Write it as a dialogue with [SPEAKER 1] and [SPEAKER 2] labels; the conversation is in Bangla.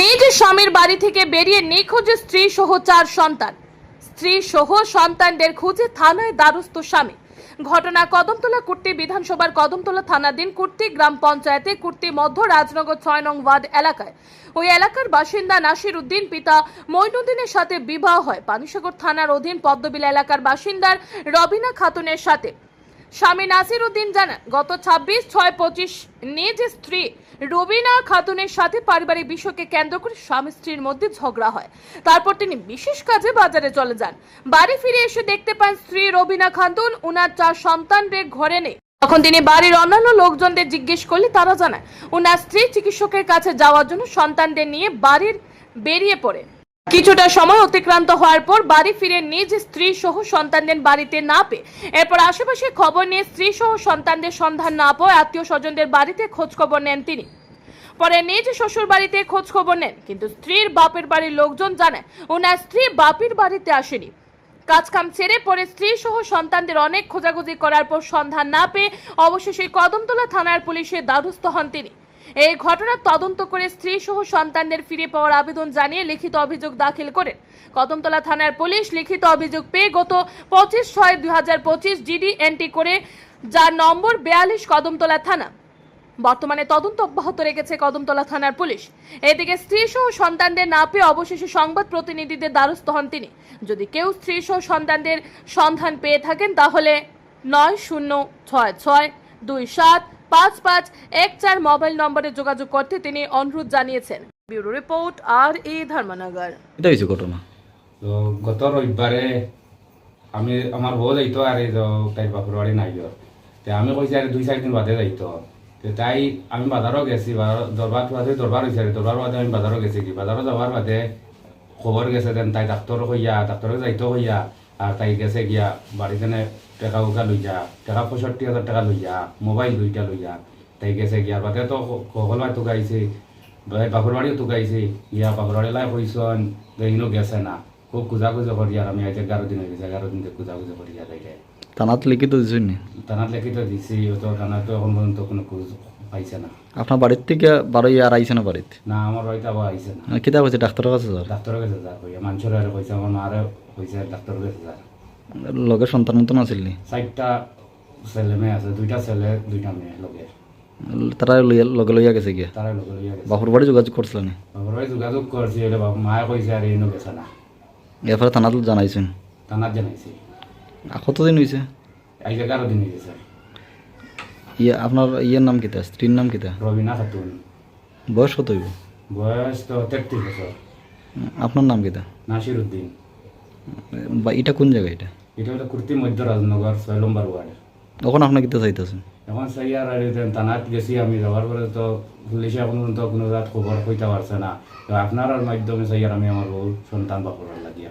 [SPEAKER 1] নিজ স্বামীর বাড়ি থেকে বেরিয়ে নিখোঁজ স্ত্রী সহ চার সন্তান। স্ত্রী সহ সন্তানদের খুঁজে থানায় দ্বারস্থ স্বামী। ঘটনা কদমতলা কুর্তি বিধানসভার কদমতলা থানাধীন কুর্তি গ্রাম পঞ্চায়েতে কুর্তি মধ্য রাজনগর ছয় নং ওয়ার্ড এলাকায়। ওই এলাকার বাসিন্দা নাসির উদ্দিন, পিতা মইনুদ্দিনের সাথে বিবাহ হয়। পানিসাগর থানার অধীন পদ্মবিল এলাকার বাসিন্দার রবিনা খাতুনের সাথে। স্বামী নাসির উদ্দিন জানান, গত ছাব্বিশ, ছয়, পঁচিশ নিজ স্ত্রী রবিনা খাতুনের সাথে পারিবারিক বিষয়কে কেন্দ্র করে স্বামী স্ত্রীর মধ্যে ঝগড়া হয়। তারপর তিনি বিশেষ কাজে বাজারে চলে যান। বাড়ি ফিরে এসে দেখতে পান স্ত্রী রবিনা খাতুন, উনার চার সন্তানদের ঘরে নেই। তখন তিনি বাড়ির অন্যান্য লোকজনদের জিজ্ঞেস করলে তারা জানায়, উনার স্ত্রী চিকিৎসকের কাছে যাওয়ার জন্য সন্তানদের নিয়ে বাড়ির বেরিয়ে পড়ে। কিছুটা সময় অতিক্রান্ত হওয়ার পর বাড়ি ফিরে নিজ স্ত্রী সহ সন্তানদের বাড়িতে না পেয়ে এরপর আশেপাশে খবর নিয়ে স্ত্রী সহ সন্তানদের সন্ধান না পাওয়া আত্মীয় স্বজনদের বাড়িতে খোঁজ খবর নেন তিনি। পরে নিজ শ্বশুর বাড়িতে খোঁজ খবর নেন, কিন্তু স্ত্রীর বাপের বাড়ির লোকজন জানায় ওনার স্ত্রী বাপের বাড়িতে আসেনি। কাজ কাম ছেড়ে পরে স্ত্রী সহ সন্তানদের অনেক খোঁজাখুঁজি করার পর সন্ধান না পেয়ে অবশেষে কদমতলা থানার পুলিশের দ্বারস্থ হন তিনি। এই ঘটনার তদন্ত করে স্ত্রী সহ সন্তানদের ফিরে পাওয়ার আবেদন জানিয়ে লিখিত অভিযোগ দাখিল করেন। কদমতলা থানার পুলিশ লিখিত অভিযোগ পেয়ে গত পঁচিশ ছয় দুই হাজার পঁচিশ জিডি এন্ট্রি করে যার নম্বর বেয়াল্লিশ কদমতলা থানা। বর্তমানে তদন্ত অব্যাহত রেখেছে কদমতলা থানার পুলিশ। এদিকে স্ত্রী সহ সন্তানদের না পেয়ে অবশেষে সংবাদ প্রতিনিধিদের দ্বারস্থ হন তিনি। যদি কেউ স্ত্রী সহ সন্তানদের সন্ধান পেয়ে থাকেন, তাহলে নয় শূন্য ছয় ছয় দুই সাত পাঁচ পাঁচ এক চার মোবাইল নম্বরে যোগাযোগ করতে তিনি অনুরোধ জানিয়েছেন। ব্যুরো রিপোর্ট আর এ ধর্মনগর।
[SPEAKER 2] এটা হয়েছে ঘটনা।
[SPEAKER 3] তো গত রবিবারে আমি আমার বউ যাইতো আর এই তাই বাপুর বাড়ি নাই তে আমি কইছি আর দুই চার দিন বাদে যাইতো। তে তাই আমি বাজারও গেছি দরবার বাদে দরবার হয়েছে আর দরবার বাদে আমি বাজারও গেছি কি? বাজারও যাওয়ার বাদে খবর গেছে দেন তাই ডাক্তার হইয়া ডাক্তারে যাইতো হইয়া। আর তাই গেছে গিয়া বাড়িতে টাকা উকা লইয়া টাকা পঁয়ষট্টি হাজার টাকা লইয়া মোবাইল দুইটা লইয়া তাই গেছে গিয়ার বাদে তো সকলবাই তো গাইছে বাপুর বাড়িও তো গাইছে গিয়া বাপুরবাড়ি লাই কইসন দেখিনো গেছে না। খুব কুজাকুজি করি আর আমি আজ এগারো দিন হয়ে গেছে এগারো দিন কুজাকুজি করি আর তাইলে।
[SPEAKER 2] থানাত লিখিত দিছেন নি?
[SPEAKER 3] থানাত লেখি তো দিছি তো থানাত এখন পর্যন্ত কোনো পাইছে না।
[SPEAKER 2] আপনার বাড়ির থেকে বারোই আর আইছে না বাড়িতে?
[SPEAKER 3] না আমার বাড়িতে আবার আইছে না।
[SPEAKER 2] কিতা কইছে? ডাক্তারের কাছে যার
[SPEAKER 3] ডাক্তারের কাছে যা কইয়া মানুষের আর কইছে আমার মারে কইছে ডাক্তারের কাছে যা
[SPEAKER 2] লগে সন্তান মতন আছিল নি?
[SPEAKER 3] চারটা ছেলে মেয়ে আছে দুইটা ছেলে দুইটা মেয়ে লগে।
[SPEAKER 2] তারা লইয়া লগে লইয়া গেছে গিয়া?
[SPEAKER 3] তারা লগে লইয়া গেছে।
[SPEAKER 2] বাপুর বাড়ি যোগাযোগ করছিল নি?
[SPEAKER 3] বাবার বাড়ি যোগাযোগ করছি এটা বাবা মায়ে কইছে আর এনো গেছে না।
[SPEAKER 2] এরপরে থানাত জানাইছেন?
[SPEAKER 3] থানাত জানাইছি।
[SPEAKER 2] কতদিন হয়েছে
[SPEAKER 3] আজ এগারো দিন হয়ে গেছে
[SPEAKER 2] ইয়ে আপনার ইয়ের নাম কিতা? স্ত্রীর নাম কিতা?
[SPEAKER 3] রবিনা খাতুন।
[SPEAKER 2] বয়স কত হইব?
[SPEAKER 3] বয়স তো তেত্রিশ বছর।
[SPEAKER 2] আপনার নাম কিতা?
[SPEAKER 3] নাসির উদ্দিন
[SPEAKER 2] বা এটা কোন জায়গা এটা?
[SPEAKER 3] এটা হলো কুর্তি মধ্য রাজনগর ছয় নম্বর ওয়ার্ড।
[SPEAKER 2] তখন আপনার কিতা চাইতেছেন?
[SPEAKER 3] এখন সেই আর থানাত গেছি আমি যাওয়ার পরে তো পুলিশে এখন পর্যন্ত কোনো রাত খবর কইতে পারছে না। তো আপনার মাধ্যমে সেই আর আমি আমার বউ সন্তান বাপর লাগিয়া।